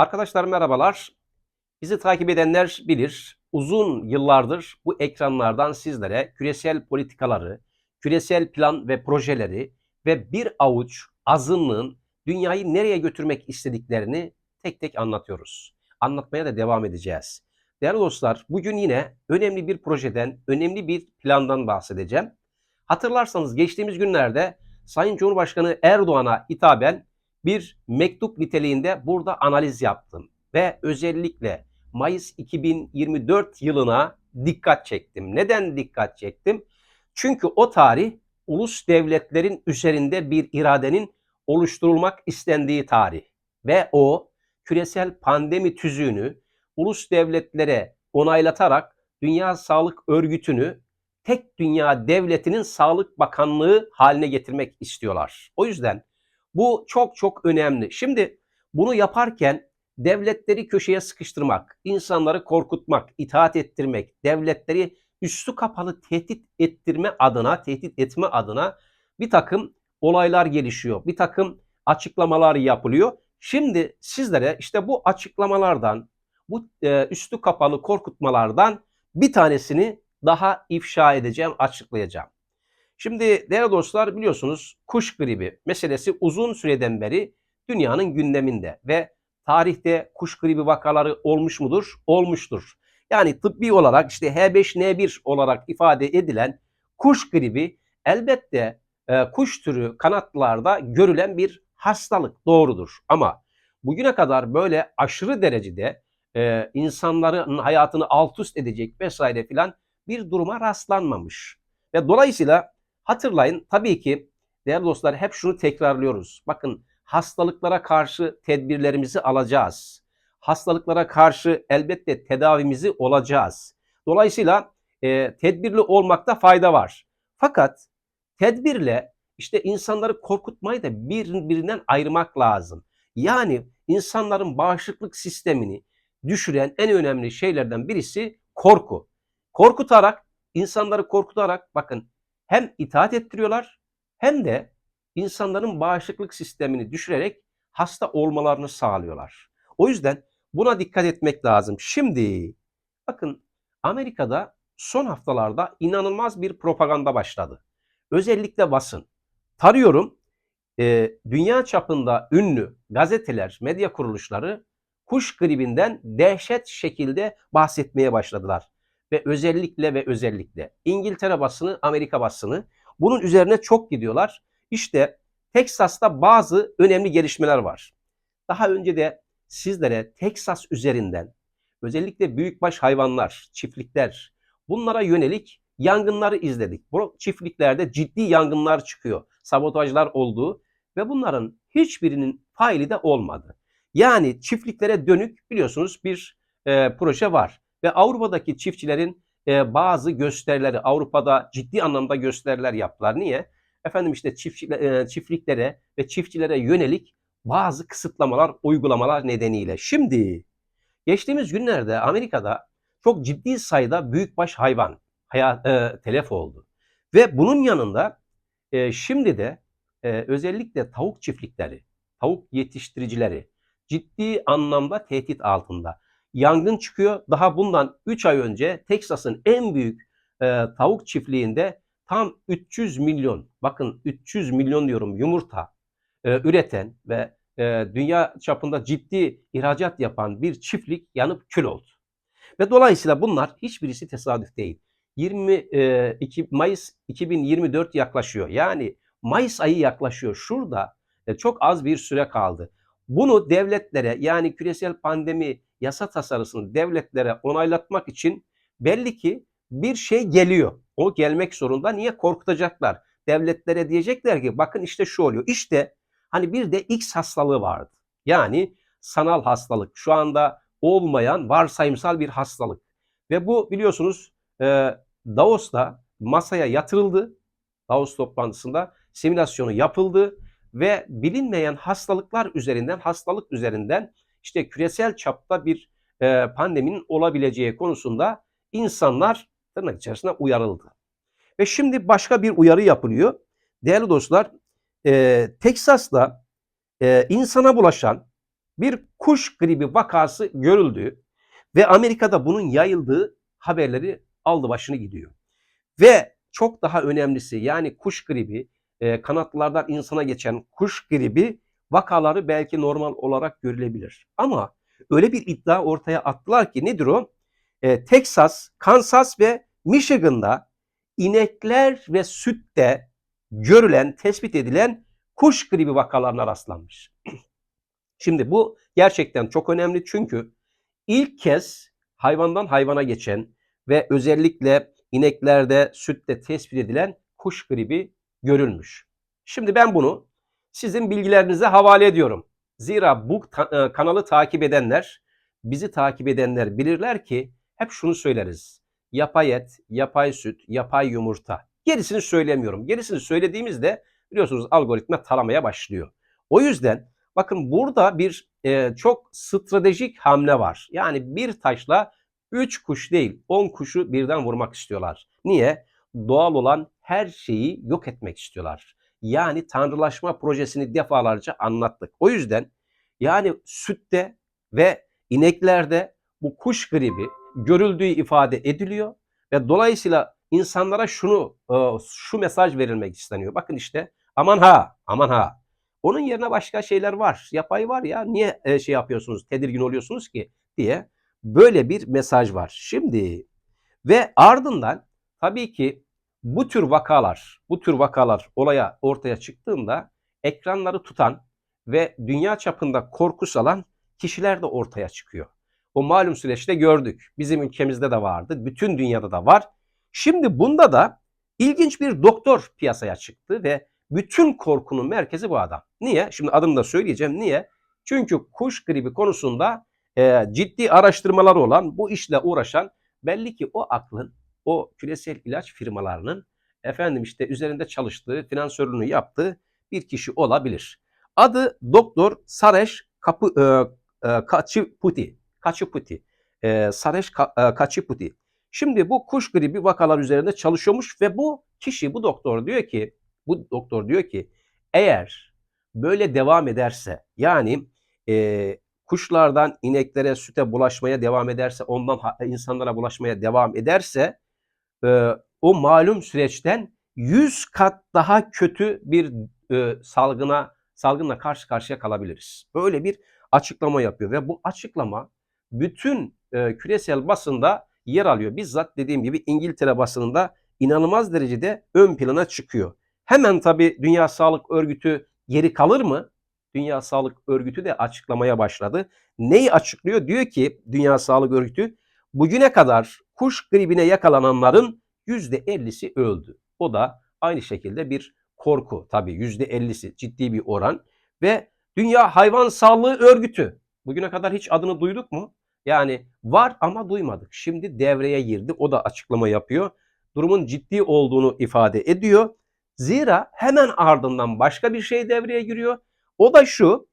Arkadaşlar merhabalar. Bizi takip edenler bilir. Uzun yıllardır bu ekranlardan sizlere küresel politikaları, küresel plan ve projeleri ve bir avuç azınlığın dünyayı nereye götürmek istediklerini tek tek anlatıyoruz. Anlatmaya da devam edeceğiz. Değerli dostlar, bugün yine önemli bir projeden, önemli bir plandan bahsedeceğim. Hatırlarsanız geçtiğimiz günlerde Sayın Cumhurbaşkanı Erdoğan'a hitaben bir mektup niteliğinde burada analiz yaptım ve özellikle Mayıs 2024 yılına dikkat çektim. Neden dikkat çektim? Çünkü o tarih ulus devletlerin üzerinde bir iradenin oluşturulmak istendiği tarih ve o küresel pandemi tüzüğünü ulus devletlere onaylatarak Dünya Sağlık Örgütü'nü tek dünya devletinin Sağlık Bakanlığı haline getirmek istiyorlar. O yüzden bu çok çok önemli. Şimdi bunu yaparken devletleri köşeye sıkıştırmak, insanları korkutmak, itaat ettirmek, devletleri üstü kapalı tehdit ettirme adına, tehdit etme adına bir takım olaylar gelişiyor. Bir takım açıklamalar yapılıyor. Şimdi sizlere işte bu açıklamalardan, bu e, üstü kapalı korkutmalardan bir tanesini daha ifşa edeceğim, açıklayacağım. Şimdi değerli dostlar biliyorsunuz kuş gribi meselesi uzun süreden beri dünyanın gündeminde ve tarihte kuş gribi vakaları olmuş mudur? Olmuştur. Yani tıbbi olarak işte H5N1 olarak ifade edilen kuş gribi elbette e, kuş türü kanatlarda görülen bir hastalık doğrudur. Ama bugüne kadar böyle aşırı derecede e, insanların hayatını alt üst edecek vesaire filan bir duruma rastlanmamış. Ve dolayısıyla hatırlayın tabii ki değerli dostlar hep şunu tekrarlıyoruz. Bakın hastalıklara karşı tedbirlerimizi alacağız. Hastalıklara karşı elbette tedavimizi olacağız. Dolayısıyla e, tedbirli olmakta fayda var. Fakat tedbirle işte insanları korkutmayı da birbirinden ayırmak lazım. Yani insanların bağışıklık sistemini düşüren en önemli şeylerden birisi korku. Korkutarak, insanları korkutarak bakın hem itaat ettiriyorlar hem de insanların bağışıklık sistemini düşürerek hasta olmalarını sağlıyorlar. O yüzden buna dikkat etmek lazım. Şimdi bakın Amerika'da son haftalarda inanılmaz bir propaganda başladı. Özellikle basın. Tarıyorum e, dünya çapında ünlü gazeteler, medya kuruluşları kuş gribinden dehşet şekilde bahsetmeye başladılar. Ve özellikle ve özellikle İngiltere basını, Amerika basını bunun üzerine çok gidiyorlar. İşte Teksas'ta bazı önemli gelişmeler var. Daha önce de sizlere Teksas üzerinden özellikle büyükbaş hayvanlar, çiftlikler bunlara yönelik yangınları izledik. Bu çiftliklerde ciddi yangınlar çıkıyor. Sabotajlar olduğu ve bunların hiçbirinin faili de olmadı. Yani çiftliklere dönük biliyorsunuz bir e, proje var. Ve Avrupa'daki çiftçilerin e, bazı gösterileri, Avrupa'da ciddi anlamda gösteriler yaptılar. Niye? Efendim işte çiftçi, e, çiftliklere ve çiftçilere yönelik bazı kısıtlamalar, uygulamalar nedeniyle. Şimdi geçtiğimiz günlerde Amerika'da çok ciddi sayıda büyükbaş hayvan hayat, e, telef oldu. Ve bunun yanında e, şimdi de e, özellikle tavuk çiftlikleri, tavuk yetiştiricileri ciddi anlamda tehdit altında. Yangın çıkıyor. Daha bundan 3 ay önce Teksas'ın en büyük e, tavuk çiftliğinde tam 300 milyon, bakın 300 milyon diyorum yumurta e, üreten ve e, dünya çapında ciddi ihracat yapan bir çiftlik yanıp kül oldu. Ve dolayısıyla bunlar hiçbirisi tesadüf değil. 22 Mayıs 2024 yaklaşıyor. Yani Mayıs ayı yaklaşıyor. Şurada e, çok az bir süre kaldı. Bunu devletlere yani küresel pandemi yasa tasarısını devletlere onaylatmak için belli ki bir şey geliyor. O gelmek zorunda. Niye? Korkutacaklar. Devletlere diyecekler ki bakın işte şu oluyor. İşte hani bir de X hastalığı vardı. Yani sanal hastalık. Şu anda olmayan varsayımsal bir hastalık. Ve bu biliyorsunuz e, Davos'ta masaya yatırıldı. Davos toplantısında simülasyonu yapıldı ve bilinmeyen hastalıklar üzerinden hastalık üzerinden işte küresel çapta bir e, pandeminin olabileceği konusunda insanlar tırnak içerisinde uyarıldı. Ve şimdi başka bir uyarı yapılıyor. Değerli dostlar, e, Teksas'ta e, insana bulaşan bir kuş gribi vakası görüldü ve Amerika'da bunun yayıldığı haberleri aldı başını gidiyor. Ve çok daha önemlisi yani kuş gribi, e, kanatlardan insana geçen kuş gribi vakaları belki normal olarak görülebilir. Ama öyle bir iddia ortaya attılar ki nedir o? E, Texas, Kansas ve Michigan'da inekler ve sütte görülen, tespit edilen kuş gribi vakalarına rastlanmış. Şimdi bu gerçekten çok önemli çünkü ilk kez hayvandan hayvana geçen ve özellikle ineklerde sütte tespit edilen kuş gribi görülmüş. Şimdi ben bunu sizin bilgilerinize havale ediyorum. Zira bu ta- e, kanalı takip edenler, bizi takip edenler bilirler ki hep şunu söyleriz. Yapay et, yapay süt, yapay yumurta. Gerisini söylemiyorum. Gerisini söylediğimizde biliyorsunuz algoritma taramaya başlıyor. O yüzden bakın burada bir e, çok stratejik hamle var. Yani bir taşla 3 kuş değil 10 kuşu birden vurmak istiyorlar. Niye? Doğal olan her şeyi yok etmek istiyorlar. Yani tanrılaşma projesini defalarca anlattık. O yüzden yani sütte ve ineklerde bu kuş gribi görüldüğü ifade ediliyor ve dolayısıyla insanlara şunu e, şu mesaj verilmek isteniyor. Bakın işte aman ha aman ha. Onun yerine başka şeyler var. Yapay var ya niye e, şey yapıyorsunuz tedirgin oluyorsunuz ki diye böyle bir mesaj var. Şimdi ve ardından tabii ki bu tür vakalar, bu tür vakalar olaya ortaya çıktığında ekranları tutan ve dünya çapında korku salan kişiler de ortaya çıkıyor. O malum süreçte gördük. Bizim ülkemizde de vardı. Bütün dünyada da var. Şimdi bunda da ilginç bir doktor piyasaya çıktı ve bütün korkunun merkezi bu adam. Niye? Şimdi adını da söyleyeceğim. Niye? Çünkü kuş gribi konusunda e, ciddi araştırmalar olan, bu işle uğraşan belli ki o aklın, o küresel ilaç firmalarının efendim işte üzerinde çalıştığı, finansörlüğünü yaptığı bir kişi olabilir. Adı Doktor Saresh Kapı, e, e, Kachiputi. Kachiputi. E, Saresh Ka, e, Kachiputi. Şimdi bu kuş gribi vakalar üzerinde çalışıyormuş ve bu kişi, bu doktor diyor ki, bu doktor diyor ki eğer böyle devam ederse yani e, kuşlardan ineklere süte bulaşmaya devam ederse ondan insanlara bulaşmaya devam ederse e, o malum süreçten 100 kat daha kötü bir e, salgına salgınla karşı karşıya kalabiliriz. Böyle bir açıklama yapıyor ve bu açıklama bütün e, küresel basında yer alıyor. Bizzat dediğim gibi İngiltere basınında inanılmaz derecede ön plana çıkıyor. Hemen tabii Dünya Sağlık Örgütü geri kalır mı? Dünya Sağlık Örgütü de açıklamaya başladı. Neyi açıklıyor? Diyor ki Dünya Sağlık Örgütü bugüne kadar kuş gribine yakalananların %50'si öldü. O da aynı şekilde bir korku tabii %50'si ciddi bir oran ve Dünya Hayvan Sağlığı Örgütü bugüne kadar hiç adını duyduk mu? Yani var ama duymadık. Şimdi devreye girdi. O da açıklama yapıyor. Durumun ciddi olduğunu ifade ediyor. Zira hemen ardından başka bir şey devreye giriyor. O da şu.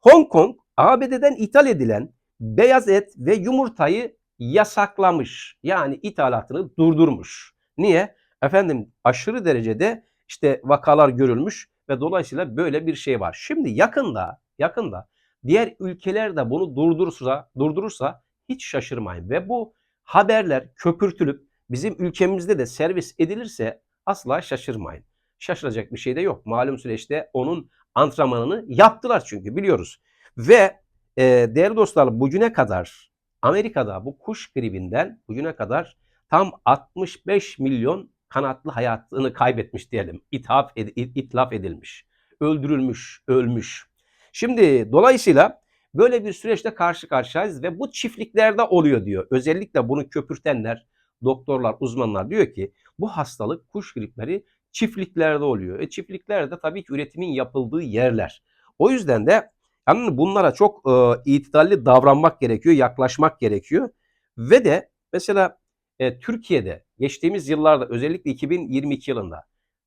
Hong Kong ABD'den ithal edilen beyaz et ve yumurtayı yasaklamış. Yani ithalatını durdurmuş. Niye? Efendim aşırı derecede işte vakalar görülmüş ve dolayısıyla böyle bir şey var. Şimdi yakında yakında diğer ülkeler de bunu durdurursa durdurursa hiç şaşırmayın ve bu haberler köpürtülüp bizim ülkemizde de servis edilirse asla şaşırmayın. Şaşıracak bir şey de yok. Malum süreçte onun antrenmanını yaptılar çünkü biliyoruz. Ve e, değerli dostlar bugüne kadar Amerika'da bu kuş gribinden bugüne kadar tam 65 milyon kanatlı hayatını kaybetmiş diyelim. İthaf ed, itlaf edilmiş, öldürülmüş, ölmüş. Şimdi dolayısıyla böyle bir süreçte karşı karşıyayız ve bu çiftliklerde oluyor diyor. Özellikle bunu köpürtenler, doktorlar, uzmanlar diyor ki bu hastalık kuş gripleri çiftliklerde oluyor. E çiftliklerde tabii ki üretimin yapıldığı yerler. O yüzden de yani bunlara çok e, itidalli davranmak gerekiyor, yaklaşmak gerekiyor. Ve de mesela e, Türkiye'de geçtiğimiz yıllarda özellikle 2022 yılında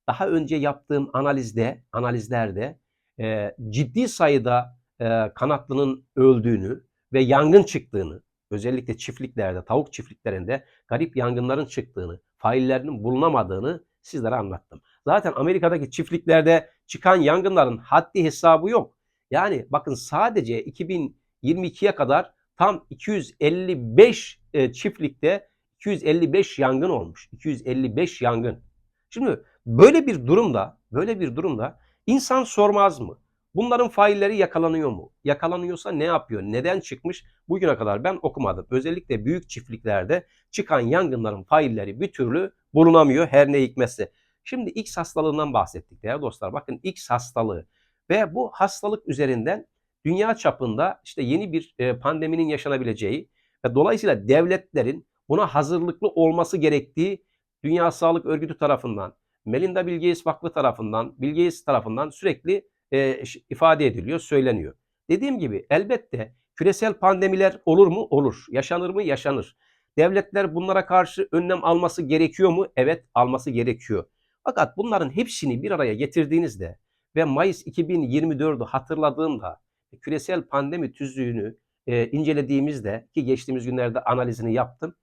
daha önce yaptığım analizde, analizlerde e, ciddi sayıda e, kanatlının öldüğünü ve yangın çıktığını, özellikle çiftliklerde, tavuk çiftliklerinde garip yangınların çıktığını, faillerinin bulunamadığını sizlere anlattım. Zaten Amerika'daki çiftliklerde çıkan yangınların haddi hesabı yok. Yani bakın sadece 2022'ye kadar tam 255 e, çiftlikte 255 yangın olmuş. 255 yangın. Şimdi böyle bir durumda, böyle bir durumda insan sormaz mı? Bunların failleri yakalanıyor mu? Yakalanıyorsa ne yapıyor? Neden çıkmış? Bugüne kadar ben okumadım. Özellikle büyük çiftliklerde çıkan yangınların failleri bir türlü bulunamıyor her ne hikmetse. Şimdi X hastalığından bahsettik değerli dostlar. Bakın X hastalığı ve bu hastalık üzerinden dünya çapında işte yeni bir e, pandeminin yaşanabileceği ve dolayısıyla devletlerin buna hazırlıklı olması gerektiği Dünya Sağlık Örgütü tarafından, Melinda Bill Vakfı tarafından, Bill tarafından sürekli e, ifade ediliyor, söyleniyor. Dediğim gibi elbette küresel pandemiler olur mu? Olur. Yaşanır mı? Yaşanır. Devletler bunlara karşı önlem alması gerekiyor mu? Evet, alması gerekiyor. Fakat bunların hepsini bir araya getirdiğinizde ve Mayıs 2024'ü hatırladığımda küresel pandemi tüzüğünü e, incelediğimizde ki geçtiğimiz günlerde analizini yaptım.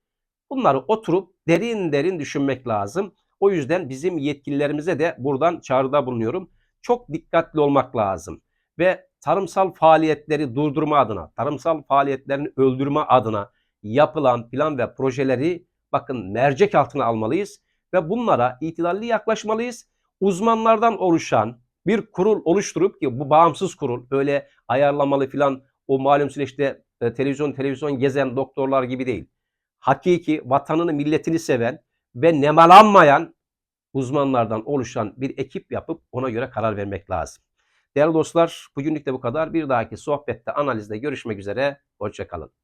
Bunları oturup derin derin düşünmek lazım. O yüzden bizim yetkililerimize de buradan çağrıda bulunuyorum. Çok dikkatli olmak lazım ve tarımsal faaliyetleri durdurma adına, tarımsal faaliyetlerini öldürme adına yapılan plan ve projeleri bakın mercek altına almalıyız ve bunlara itidalli yaklaşmalıyız. Uzmanlardan oluşan bir kurul oluşturup ki bu bağımsız kurul öyle ayarlamalı filan o malum süreçte e, televizyon televizyon gezen doktorlar gibi değil. Hakiki vatanını milletini seven ve nemalanmayan uzmanlardan oluşan bir ekip yapıp ona göre karar vermek lazım. Değerli dostlar bugünlük de bu kadar. Bir dahaki sohbette analizde görüşmek üzere. Hoşçakalın.